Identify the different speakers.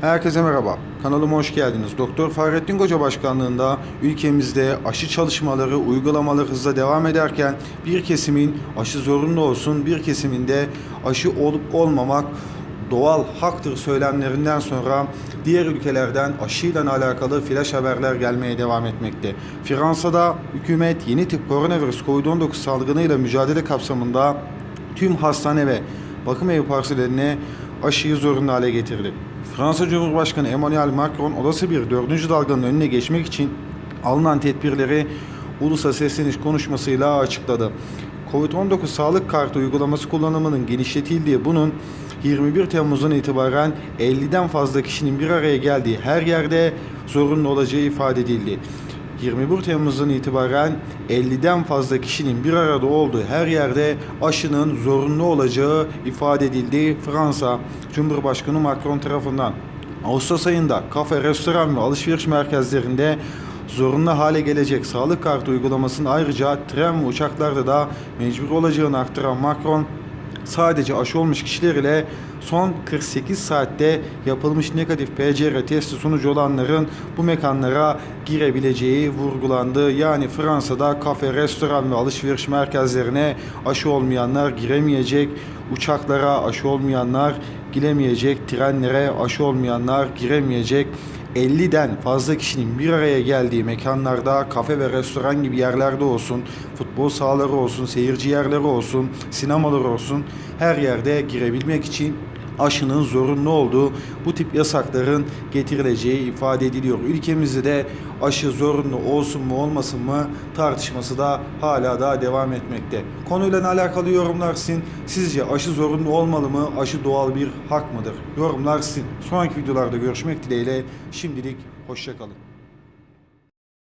Speaker 1: Herkese merhaba. Kanalıma hoş geldiniz. Doktor Fahrettin Koca başkanlığında ülkemizde aşı çalışmaları, uygulamaları hızla devam ederken bir kesimin aşı zorunlu olsun, bir kesiminde aşı olup olmamak doğal haktır söylemlerinden sonra diğer ülkelerden aşıyla alakalı flash haberler gelmeye devam etmekte. Fransa'da hükümet yeni tip koronavirüs COVID-19 salgınıyla mücadele kapsamında tüm hastane ve bakım evi personeline aşıyı zorunlu hale getirdi. Fransa Cumhurbaşkanı Emmanuel Macron olası bir dördüncü dalganın önüne geçmek için alınan tedbirleri ulusa sesleniş konuşmasıyla açıkladı. Covid-19 sağlık kartı uygulaması kullanımının genişletildiği bunun 21 Temmuz'dan itibaren 50'den fazla kişinin bir araya geldiği her yerde zorunlu olacağı ifade edildi. 21 Temmuz'dan itibaren 50'den fazla kişinin bir arada olduğu her yerde aşının zorunlu olacağı ifade edildi Fransa Cumhurbaşkanı Macron tarafından. Ağustos ayında kafe, restoran ve alışveriş merkezlerinde zorunlu hale gelecek sağlık kartı uygulamasının ayrıca tren ve uçaklarda da mecbur olacağını aktaran Macron sadece aşı olmuş kişiler ile son 48 saatte yapılmış negatif PCR testi sonucu olanların bu mekanlara girebileceği vurgulandı. Yani Fransa'da kafe, restoran ve alışveriş merkezlerine aşı olmayanlar giremeyecek, uçaklara aşı olmayanlar giremeyecek, trenlere aşı olmayanlar giremeyecek. 50'den fazla kişinin bir araya geldiği mekanlarda, kafe ve restoran gibi yerlerde olsun, futbol sahaları olsun, seyirci yerleri olsun, sinemalar olsun her yerde girebilmek için aşının zorunlu olduğu bu tip yasakların getirileceği ifade ediliyor. Ülkemizde de aşı zorunlu olsun mu olmasın mı tartışması da hala daha devam etmekte. Konuyla alakalı yorumlar sizin. Sizce aşı zorunlu olmalı mı? Aşı doğal bir hak mıdır? Yorumlar sizin. Sonraki videolarda görüşmek dileğiyle şimdilik hoşçakalın.